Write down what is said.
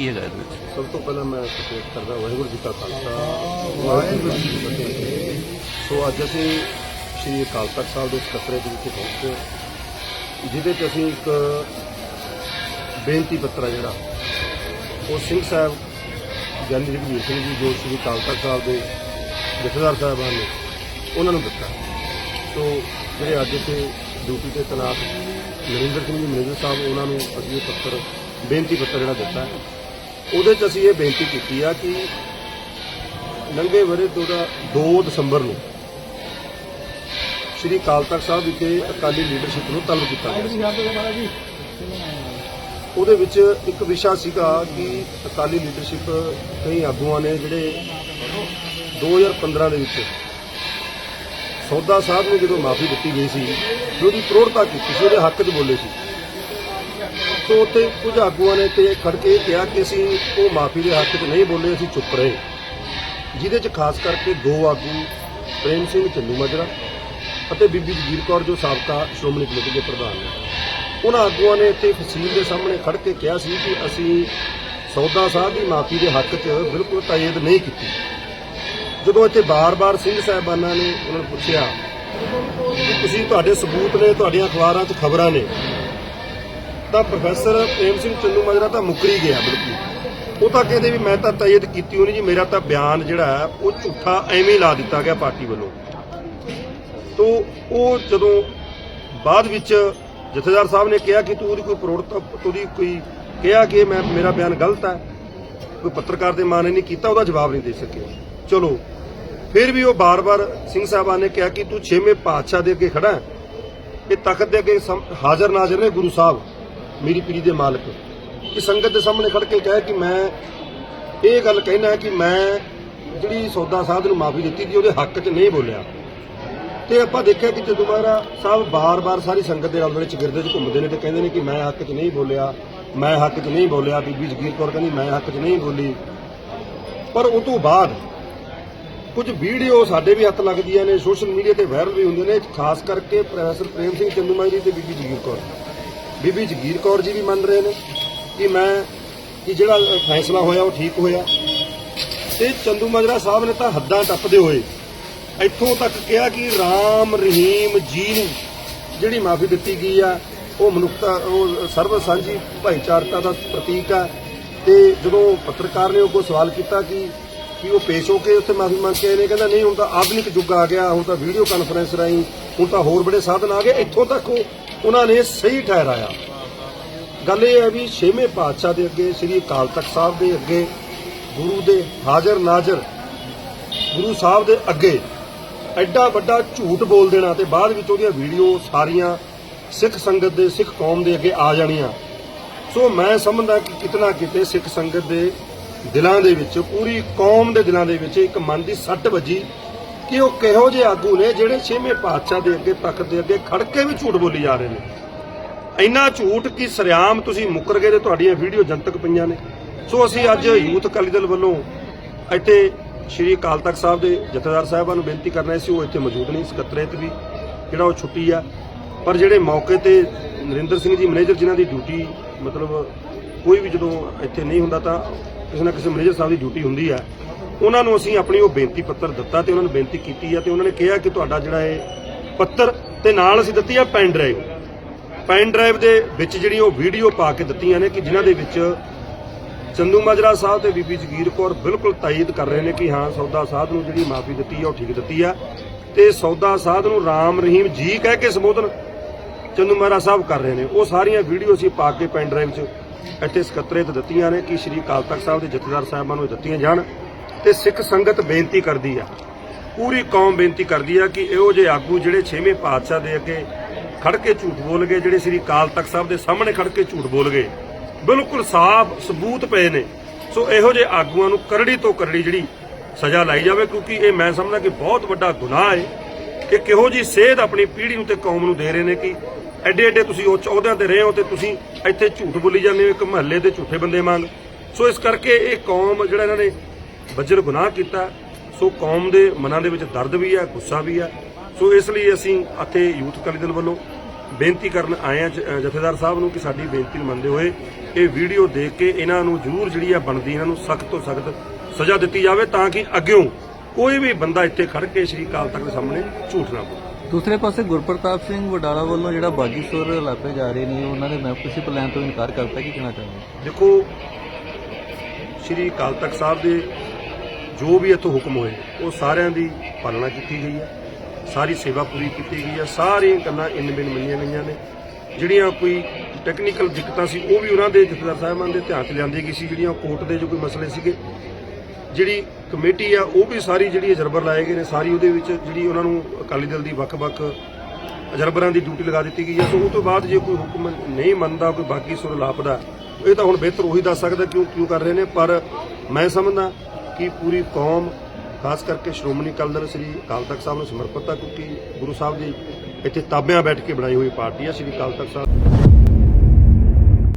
ਕੀ ਹੈਗਾ ਇਹਦੇ ਵਿੱਚ? ਸਭ ਤੋਂ ਪਹਿਲਾਂ ਮੈਂ ਸਪੋਰਟ ਕਰਦਾ, ਵਾਹਿਗੁਰੂ ਜੀ ਕਾ ਖਾਲਸਾ। ਵਾਹਿਗੁਰੂ ਜੀ ਕੀ ਫਤਿਹ ਸੋ ਅੱਜ ਅਸੀਂ ਸ਼੍ਰੀ ਅਕਾਲ ਤਖਤ ਸਾਹਿਬ ਦੇ ਸਕੱਤਰੇ ਦੇ ਵਿੱਚ ਪਹੁੰਚੇ ਜਿਹਦੇ 'ਚ ਅਸੀਂ ਇੱਕ ਬੇਨਤੀ ਪੱਤਰ ਆ ਜਿਹੜਾ, ਉਹ ਸਿੰਘ ਸਾਹਿਬ ਗਿਆਨੀ ਰਘਵੀਰ ਸਿੰਘ ਜੀ, ਜੋ ਸ਼੍ਰੀ ਅਕਾਲ ਤਖਤ ਸਾਹਿਬ ਦੇ ਜਥੇਦਾਰ ਸਾਹਿਬਾਨ ਨੇ, ਉਹਨਾਂ ਨੂੰ ਦਿੱਤਾ। ਸੋ ਜਿਹੜੇ ਅੱਜ ਇੱਥੇ ਡਿਊਟੀ ਤੇ ਤੈਨਾਤ ਨਰਿੰਦਰ ਸਿੰਘ ਜੀ ਮੈਨੇਜਰ ਸਾਹਿਬ, ਉਹਨਾਂ ਨੂੰ ਅਸੀਂ ਇਹ ਪੱਤਰ, ਬੇਨਤੀ ਪੱਤਰ ਜਿਹੜਾ ਦਿੱਤਾ ਹੈ। ਉਹਦੇ 'ਚ ਅਸੀਂ ਇਹ ਬੇਨਤੀ ਕੀਤੀ ਆ ਕਿ ਲੰਘੇ ਵਰੇ 2 ਦਸੰਬਰ ਨੂੰ ਸ਼੍ਰੀ ਅਕਾਲ ਤਖਤ ਸਾਹਿਬ ਵਿਖੇ ਅਕਾਲੀ ਲੀਡਰਸ਼ਿਪ ਨੂੰ ਤਲਬ ਕੀਤਾ ਗਿਆ ਸੀ। ਉਹਦੇ ਵਿੱਚ ਇੱਕ ਵਿਸ਼ਾ ਸੀਗਾ ਕਿ ਅਕਾਲੀ ਲੀਡਰਸ਼ਿਪ ਕਈ ਆਗੂਆਂ ਨੇ ਜਿਹੜੇ 2015 ਦੇ ਵਿੱਚ ਸੌਦਾ ਸਾਹਿਬ ਨੂੰ ਜਦੋਂ ਮਾਫੀ ਦਿੱਤੀ ਗਈ ਸੀ, ਉਹਦੀ ਪ੍ਰੋੜਤਾ ਕੀਤੀ ਸੀ, ਉਹਦੇ ਹੱਕ 'ਚ ਬੋਲੇ ਸੀ। ਸੋ ਉੱਥੇ ਕੁਝ ਆਗੂਆਂ ਨੇ ਤੇ ਖੜ ਕੇ ਇਹ ਕਿਹਾ ਕਿ ਅਸੀਂ ਉਹ ਮਾਫੀ ਦੇ ਹੱਕ 'ਚ ਨਹੀਂ ਬੋਲੇ, ਅਸੀਂ ਚੁੱਪ ਰਹੇ ਜਿਹਦੇ 'ਚ ਖਾਸ ਕਰਕੇ ਦੋ ਆਗੂ ਪ੍ਰੇਮ ਸਿੰਘ ਚੰਦੂ ਮਾਜਰਾ ਅਤੇ ਬੀਬੀ ਜਗੀਰ ਕੌਰ ਜੋ ਸਾਬਕਾ ਸ਼੍ਰੋਮਣੀ ਕਮੇਟੀ ਦੇ ਪ੍ਰਧਾਨ ਨੇ। ਉਹਨਾਂ ਆਗੂਆਂ ਨੇ ਇੱਥੇ ਫਸੀਲ ਦੇ ਸਾਹਮਣੇ ਖੜ ਕੇ ਕਿਹਾ ਸੀ ਕਿ ਅਸੀਂ ਸੌਦਾ ਸਾਹਿਬ ਦੀ ਮਾਫੀ ਦੇ ਹੱਕ 'ਚ ਬਿਲਕੁਲ ਤਾਇਦ ਨਹੀਂ ਕੀਤੀ। ਜਦੋਂ ਇੱਥੇ ਬਾਰ-ਬਾਰ ਸਿੰਘ ਸਾਹਿਬਾਨਾਂ ਨੇ ਉਹਨਾਂ ਨੂੰ ਪੁੱਛਿਆ ਕਿ ਤੁਸੀਂ ਤੁਹਾਡੇ ਸਬੂਤ ਨੇ, ਤੁਹਾਡੀਆਂ ਅਖਬਾਰਾਂ 'ਚ ਖਬਰਾਂ ਨੇ ਤਾਂ ਪ੍ਰੋਫੈਸਰ ਪ੍ਰੇਮ ਸਿੰਘ ਚੰਦੂ ਮਾਜਰਾ ਤਾਂ ਮੁੱਕਰੀ ਗਿਆ, ਬਿਲਕੁਲ। ਉਹ ਤਾਂ ਕਹਿੰਦੇ ਵੀ ਮੈਂ ਤਾਂ ਤਾਇਦ ਕੀਤੀ ਹੋਣੀ ਜੀ, ਮੇਰਾ ਤਾਂ ਬਿਆਨ ਜਿਹੜਾ ਹੈ, ਉਹ ਝੂਠਾ ਐਵੇਂ ਲਾ ਦਿੱਤਾ ਗਿਆ ਪਾਰਟੀ ਵੱਲੋਂ। ਤੋਂ ਉਹ ਜਦੋਂ ਬਾਅਦ ਵਿੱਚ ਜਥੇਦਾਰ ਸਾਹਿਬ ਨੇ ਕਿਹਾ ਕਿ ਤੂੰ ਉਹਦੀ ਕੋਈ ਪ੍ਰੋੜਤਾ ਉਹਦੀ ਕੋਈ ਕਿਹਾ ਕਿ ਮੈਂ, ਮੇਰਾ ਬਿਆਨ ਗਲਤ ਹੈ, ਕੋਈ ਪੱਤਰਕਾਰ ਦੇ ਮਾਨੇ ਨਹੀਂ ਕੀਤਾ, ਉਹਦਾ ਜਵਾਬ ਨਹੀਂ ਦੇ ਸਕੇ। ਚਲੋ, ਫਿਰ ਵੀ ਉਹ ਬਾਰ-ਬਾਰ ਸਿੰਘ ਸਾਹਿਬਾਨ ਨੇ ਕਿਹਾ ਕਿ ਤੂੰ ਛੇਵੇਂ ਪਾਤਸ਼ਾਹ ਦੇ ਅੱਗੇ ਖੜਾ ਹੈ। ਇਹ ਤਖਤ ਦੇ ਅੱਗੇ ਸਮ- ਹਾਜ਼ਰ ਨਾਜ਼ਰ ਨੇ ਗੁਰੂ ਸਾਹਿਬ। ਮੇਰੀ ਪੀੜੀ ਦੇ ਮਾਲਕ, ਕਿ ਸੰਗਤ ਦੇ ਸਾਹਮਣੇ ਖੜ ਕੇ ਕਹੇ ਕਿ ਮੈਂ ਇਹ ਗੱਲ ਕਹਿਣਾ ਕਿ ਮੈਂ ਜਿਹੜੀ ਸੌਦਾ ਸਾਹਿਬ ਨੂੰ ਮਾਫੀ ਦਿੱਤੀ ਸੀ, ਉਹਦੇ ਹੱਕ 'ਚ ਨਹੀਂ ਬੋਲਿਆ। ਤੇ ਆਪਾਂ ਦੇਖਿਆ ਕਿ ਜਦੋਂ ਮਹਾਰਾ ਸਾਹਿਬ ਬਾਰ-ਬਾਰ ਸਾਰੀ ਸੰਗਤ ਦੇ ਰਲਦੇ ਚਿਰਦੇ 'ਚ ਘੁੰਮਦੇ ਨੇ ਤੇ ਕਹਿੰਦੇ ਨੇ ਕਿ ਮੈਂ ਹੱਕ 'ਚ ਨਹੀਂ ਬੋਲਿਆ, ਮੈਂ ਹੱਕ 'ਚ ਨਹੀਂ ਬੋਲਿਆ। ਬੀਬੀ ਜਗੀਰ ਕੌਰ ਕਹਿੰਦੀ, ਮੈਂ ਹੱਕ 'ਚ ਨਹੀਂ ਬੋਲੀ। ਪਰ ਉਹ ਤੋਂ ਬਾਅਦ ਕੁਝ ਵੀਡੀਓ ਸਾਡੇ ਵੀ ਹੱਥ ਲੱਗਦੀਆਂ ਨੇ, ਸੋਸ਼ਲ ਮੀਡੀਆ ਤੇ ਵਾਇਰਲ ਵੀ ਹੁੰਦੇ ਨੇ, ਖਾਸ ਕਰਕੇ ਪ੍ਰੋਫੈਸਰ ਪ੍ਰੇਮ ਸਿੰਘ ਚੰਦੂਮਾਜਰੀ ਤੇ ਬੀਬੀ ਜਗੀਰ ਕੌਰ। ਬੀਬੀ ਜਗੀਰ ਕੌਰ ਜੀ ਵੀ ਮੰਨ ਰਹੇ ਨੇ ਕਿ ਮੈਂ, ਕਿ ਜਿਹੜਾ ਫੈਸਲਾ ਹੋਇਆ ਉਹ ਠੀਕ ਹੋਇਆ। ਤੇ ਚੰਦੂ ਮਾਜਰਾ ਸਾਹਿਬ ਨੇ ਤਾਂ ਹੱਦਾਂ ਟੱਪਦੇ ਹੋਏ ਇੱਥੋਂ ਤੱਕ ਕਿਹਾ ਕਿ ਰਾਮ ਰਹੀਮ ਜੀ ਨੂੰ ਜਿਹੜੀ ਮਾਫੀ ਦਿੱਤੀ ਗਈ ਆ, ਉਹ ਮਨੁੱਖਤਾ, ਉਹ ਸਰਵ ਸਾਂਝੀ ਭਾਈਚਾਰਤਾ ਦਾ ਪ੍ਰਤੀਕ ਆ। ਤੇ ਜਦੋਂ ਪੱਤਰਕਾਰ ਨੇ ਉਹ ਕੋ ਸਵਾਲ ਕੀਤਾ ਕਿ ਕਿ ਉਹ ਪੇਸ਼ ਹੋ ਕੇ ਉੱਥੇ ਮਾਫੀ ਮੰਗ ਕੇ ਆਏ ਨੇ, ਕਹਿੰਦਾ ਨਹੀਂ, ਹੁਣ ਤਾਂ ਆਧੁਨਿਕ ਯੁੱਗ ਆ ਗਿਆ, ਹੁਣ ਤਾਂ ਵੀਡੀਓ ਕਾਨਫਰੰਸ ਰਾਹੀਂ ਹੁਣ ਤਾਂ ਹੋਰ ਬੜੇ ਸਾਧਨ ਆ ਗਏ, ਇੱਥੋਂ ਤੱਕ ਉਹ ਉਹਨਾਂ ਨੇ ਸਹੀ ਠਹਿਰਾਇਆ। ਗੱਲ ਇਹ ਹੈ ਵੀ ਛੇਵੇਂ ਪਾਤਸ਼ਾਹ ਦੇ ਅੱਗੇ, ਸ੍ਰੀ ਅਕਾਲ ਤਖਤ ਸਾਹਿਬ ਦੇ ਅੱਗੇ, ਗੁਰੂ ਦੇ ਹਾਜ਼ਰ ਨਾਜ਼ਰ, ਗੁਰੂ ਸਾਹਿਬ ਦੇ ਅੱਗੇ ਐਡਾ ਵੱਡਾ ਝੂਠ ਬੋਲ ਦੇਣਾ ਤੇ ਬਾਅਦ ਵਿੱਚ ਉਹਦੀਆਂ ਵੀਡੀਓ ਸਾਰੀਆਂ ਸਿੱਖ ਸੰਗਤ ਦੇ, ਸਿੱਖ ਕੌਮ ਦੇ ਅੱਗੇ ਆ ਜਾਣੀਆਂ। ਸੋ ਮੈਂ ਸਮਝਦਾ ਕਿ ਕਿਤਨਾ ਕਿਤੇ ਸਿੱਖ ਸੰਗਤ ਦੇ ਦਿਲਾਂ ਦੇ ਵਿੱਚ, ਪੂਰੀ ਕੌਮ ਦੇ ਦਿਲਾਂ ਦੇ ਵਿੱਚ ਇੱਕ ਮਨ ਦੀ ਸੱਟ ਵੱਜੀ। ਕਿ ਉਹ ਕਿਹੋ ਜਿਹੇ ਆਗੂ ਨੇ ਜਿਹੜੇ ਛੇਵੇਂ ਪਾਤਸ਼ਾਹ ਦੇ ਅੱਗੇ ਤਖਤ ਦੇ ਅੱਗੇ ਖੜ ਕੇ ਵੀ ਝੂਠ ਬੋਲੀ ਜਾ ਰਹੇ ਨੇ? ਇੰਨਾ ਝੂਠ ਕਿ ਸਰਿਆਮ ਤੁਸੀਂ ਮੁੱਕਰ ਗਏ ਤੇ ਤੁਹਾਡੀਆਂ ਵੀਡੀਓ ਜਨਤਕ ਪਈਆਂ ਨੇ। ਸੋ ਅਸੀਂ ਅੱਜ ਯੂਥ ਅਕਾਲੀ ਦਲ ਵੱਲੋਂ ਇੱਥੇ ਸ਼੍ਰੀ ਅਕਾਲ ਤਖਤ ਸਾਹਿਬ ਦੇ ਜਥੇਦਾਰ ਸਾਹਿਬਾਂ ਨੂੰ ਬੇਨਤੀ ਕਰਨਾ ਸੀ, ਉਹ ਇੱਥੇ ਮੌਜੂਦ ਨਹੀਂ ਸਕੱਤਰੇਤ ਵੀ, ਜਿਹੜਾ ਉਹ ਛੁੱਟੀ ਆ। ਪਰ ਜਿਹੜੇ ਮੌਕੇ ਤੇ ਨਰਿੰਦਰ ਸਿੰਘ ਜੀ ਮੈਨੇਜਰ ਜਿਨ੍ਹਾਂ ਦੀ ਡਿਊਟੀ, ਮਤਲਬ ਕੋਈ ਵੀ ਜਦੋਂ ਇੱਥੇ ਨਹੀਂ ਹੁੰਦਾ ਤਾਂ ਕਿਸੇ ਨਾ ਕਿਸੇ ਮੈਨੇਜਰ ਸਾਹਿਬ ਦੀ ਡਿਊਟੀ ਹੁੰਦੀ ਆ। ਉਹਨਾਂ ਨੂੰ ਅਸੀਂ ਆਪਣੀ ਉਹ ਬੇਨਤੀ ਪੱਤਰ ਦਿੱਤਾ ਤੇ ਉਹਨਾਂ ਨੂੰ ਬੇਨਤੀ ਕੀਤੀ ਆ ਤੇ ਉਹਨਾਂ ਨੇ ਕਿਹਾ ਕਿ ਤੁਹਾਡਾ ਜਿਹੜਾ ਇਹ ਪੱਤਰ ਤੇ ਨਾਲ ਅਸੀਂ ਦਿੱਤੀ ਆ ਪੈਨ ਡਰਾਈਵ। ਪੈਨ ਡਰਾਈਵ ਦੇ ਵਿੱਚ ਜਿਹੜੀ ਉਹ ਵੀਡੀਓ ਪਾ ਕੇ ਦਿੱਤੀਆਂ ਨੇ ਕਿ ਜਿਨ੍ਹਾਂ ਦੇ ਵਿੱਚ ਚੰਦੂ ਮਾਜਰਾ ਸਾਹਿਬ ਤੇ ਬੀਬੀ ਜਗੀਰ ਕੌਰ ਬਿਲਕੁਲ ਤਾਇਦ ਕਰ ਰਹੇ ਨੇ ਕਿ ਹਾਂ, ਸੌਦਾ ਸਾਧ ਨੂੰ ਜਿਹੜੀ ਮਾਫੀ ਦਿੱਤੀ ਆ, ਉਹ ਠੀਕ ਦਿੱਤੀ ਆ ਤੇ ਸੌਦਾ ਸਾਧ ਨੂੰ ਰਾਮ ਰਹੀਮ ਜੀ ਕਹਿ ਕੇ ਸੰਬੋਧਨ ਚੰਦੂ ਮਾਜਰਾ ਸਾਹਿਬ ਕਰ ਰਹੇ ਨੇ। ਉਹ ਸਾਰੀਆਂ ਵੀਡੀਓ ਅਸੀਂ ਪਾ ਕੇ ਪੈਨ ਡਰਾਈਵ 'ਚ ਇੱਥੇ ਸਕੱਤਰੇ ਤੇ ਦਿੱਤੀਆਂ ਨੇ ਕਿ ਸ਼੍ਰੀ ਅਕਾਲ ਤਖਤ ਸਾਹਿਬ ਦੇ ਜਥੇਦਾਰ ਸਾਹਿਬਾਨ ਨੂੰ ਦਿੱਤੀਆਂ ਜਾਣ। ਤੇ ਸਿੱਖ ਸੰਗਤ ਬੇਨਤੀ ਕਰਦੀ ਆ। ਪੂਰੀ ਕੌਮ ਬੇਨਤੀ ਕਰਦੀ ਆ ਕਿ ਇਹੋ ਜਿਹੇ ਆਗੂ ਜਿਹੜੇ 6ਵੇਂ ਪਾਤਸ਼ਾਹ ਦੇ ਅੱਗੇ ਖੜ ਕੇ ਝੂਠ ਬੋਲ ਗਏ ਜਿਹੜੇ ਸ੍ਰੀ ਅਕਾਲ ਤਖਤ ਸਾਹਿਬ ਦੇ ਸਾਹਮਣੇ ਖੜ ਕੇ ਝੂਠ ਬੋਲ ਗਏ ਬਿਲਕੁਲ ਸਾਫ਼ ਸਬੂਤ ਪਏ ਨੇ। ਸੋ ਇਹੋ ਜਿਹੇ ਆਗੂਆਂ ਨੂੰ ਕਰੜੀ ਤੋਂ ਕਰੜੀ ਜਿਹੜੀ ਸਜ਼ਾ ਲਾਈ ਜਾਵੇ, ਕਿਉਂਕਿ ਇਹ ਮੈਂ ਸਮਝਦਾ ਕਿ ਬਹੁਤ ਵੱਡਾ ਗੁਨਾਹ ਹੈ ਕਿ ਕਿਹੋ ਜੀ ਸੇਧ ਆਪਣੀ ਪੀੜ੍ਹੀ ਨੂੰ ਤੇ ਕੌਮ ਨੂੰ ਦੇ ਰਹੇ ਨੇ ਕਿ ਐਡੇ ਐਡੇ ਤੁਸੀਂ ਉਹ ਅਹੁਦਿਆਂ ਤੇ ਰਹੇ ਹੋ ਤੇ ਤੁਸੀਂ ਇੱਥੇ ਝੂਠ ਬੋਲੀ ਜਾਂਦੇ ਹੋ, ਇੱਕ ਮਹੱਲੇ ਦੇ ਝੂਠੇ ਬੰਦੇ ਵਾਂਗ। ਸੋ ਇਸ ਕਰਕੇ ਇਹ ਕੌਮ ਜਿਹੜਾ ਇਹਨਾਂ ਨੇ ਬੱਜਰ ਗੁਨਾਹ ਕੀਤਾ ਸੋ ਕੌਮ ਦੇ ਮਨਾਂ ਦੇ ਵਿੱਚ ਦਰਦ ਵੀ ਹੈ ਗੁੱਸਾ ਵੀ ਹੈ ਸੋ ਇਸ ਲਈ ਅਸੀਂ ਇੱਥੇ ਯੂਥ ਅਕਾਲੀ ਦਲ ਵੱਲੋਂ ਬੇਨਤੀ ਕਰਨ ਆਏ ਆ ਜਥੇਦਾਰ ਸਾਹਿਬ ਨੂੰ ਕਿ ਸਾਡੀ ਬੇਨਤੀ ਨੂੰ ਮੰਨਦੇ ਹੋਏ ਇਹ ਵੀਡੀਓ ਦੇਖ ਕੇ ਇਹਨਾਂ ਨੂੰ ਜ਼ਰੂਰ ਜਿਹੜੀ ਆ ਬਣਦੀ ਇਹਨਾਂ ਨੂੰ ਸਖਤ ਤੋਂ ਸਖਤ ਸਜ਼ਾ ਦਿੱਤੀ ਜਾਵੇ ਤਾਂ ਕਿ ਅੱਗਿਓਂ ਕੋਈ ਵੀ ਬੰਦਾ ਇੱਥੇ ਖੜ ਕੇ ਸ਼੍ਰੀ ਅਕਾਲ ਤਖਤ ਦੇ ਸਾਹਮਣੇ ਝੂਠ ਨਾ ਬੋਲੇ। ਦੂਸਰੇ ਪਾਸੇ ਗੁਰਪ੍ਰਤਾਪ ਸਿੰਘ ਵਡਾਲਾ ਵੱਲੋਂ ਜਿਹੜਾ ਬਾਗੀਸੁਰ ਇਲਾਕੇ ਜਾ ਰਹੇ ਨੇ ਉਹਨਾਂ ਨੇ ਮੈਂਬਰਸ਼ਿਪ ਲੈਣ ਤੋਂ ਇਨਕਾਰ ਕਰਤਾ ਕੀ ਕਹਿਣਾ ਚਾਹੁੰਦੇ ਦੇਖੋ ਸ਼੍ਰੀ ਅਕਾਲ ਤਖਤ ਸਾਹਿਬ ਦੇ ਜੋ ਵੀ ਇੱਥੋਂ ਹੁਕਮ ਹੋਏ, ਉਹ ਸਾਰਿਆਂ ਦੀ ਪਾਲਣਾ ਕੀਤੀ ਗਈ ਹੈ। ਸਾਰੀ ਸੇਵਾ ਪੂਰੀ ਕੀਤੀ ਗਈ ਹੈ। ਸਾਰੀਆਂ ਗੱਲਾਂ ਇਨ ਬਿਨ ਮੰਨੀਆਂ ਗਈਆਂ ਨੇ। ਜਿਹੜੀਆਂ ਕੋਈ ਟੈਕਨੀਕਲ ਦਿੱਕਤਾਂ ਸੀ, ਉਹ ਵੀ ਉਹਨਾਂ ਦੇ ਜਥੇਦਾਰ ਸਾਹਿਬਾਨ ਦੇ ਧਿਆਨ 'ਚ ਲਿਆਂਦੀ ਗਈ ਸੀ। ਜਿਹੜੀਆਂ ਕੋਰਟ ਦੇ ਜੋ ਕੋਈ ਮਸਲੇ ਸੀਗੇ, ਜਿਹੜੀ ਕਮੇਟੀ ਆ, ਉਹ ਵੀ ਸਾਰੀ ਜਿਹੜੀ ਅਜਰਬਰ ਲਾਏ ਗਏ ਨੇ। ਸਾਰੀ ਉਹਦੇ ਵਿੱਚ ਜਿਹੜੀ ਉਹਨਾਂ ਨੂੰ ਅਕਾਲੀ ਦਲ ਦੀ ਵੱਖ-ਵੱਖ ਜਰਬਰਾਂ ਦੀ ਡਿਊਟੀ ਲਗਾ ਦਿੱਤੀ ਗਈ ਹੈ। ਸੋ ਉਹ ਤੋਂ ਬਾਅਦ ਜੇ ਕੋਈ ਹੁਕਮ ਨਹੀਂ ਮੰਨਦਾ, ਕੋਈ ਬਾਕੀ ਸੁਰ ਲਾਪਦਾ, ਇਹ ਤਾਂ ਹੁਣ ਬਿਹਤਰ ਉਹੀ ਦੱਸ ਸਕਦਾ ਕਿਉਂ ਕਿਉਂ ਕਰ ਰਹੇ ਨੇ। ਪਰ ਮੈਂ ਸਮਝਦਾ ਕਿ ਪੂਰੀ ਕੌਮ, ਖਾਸ ਕਰਕੇ ਸ਼੍ਰੋਮਣੀ ਅਕਾਲੀ ਦਲ ਸ੍ਰੀ ਅਕਾਲ ਤਖਤ ਸਾਹਿਬ ਨੂੰ ਸਮਰਪਿਤ ਹੈ ਕਿਉਂਕਿ ਗੁਰੂ ਸਾਹਿਬ ਦੀ ਇੱਥੇ ਤਾਬਿਆਂ ਬੈਠ ਕੇ ਬਣਾਈ ਹੋਈ ਪਾਰਟੀ ਹੈ ਸ੍ਰੀ ਅਕਾਲ ਤਖਤ ਸਾਹਿਬ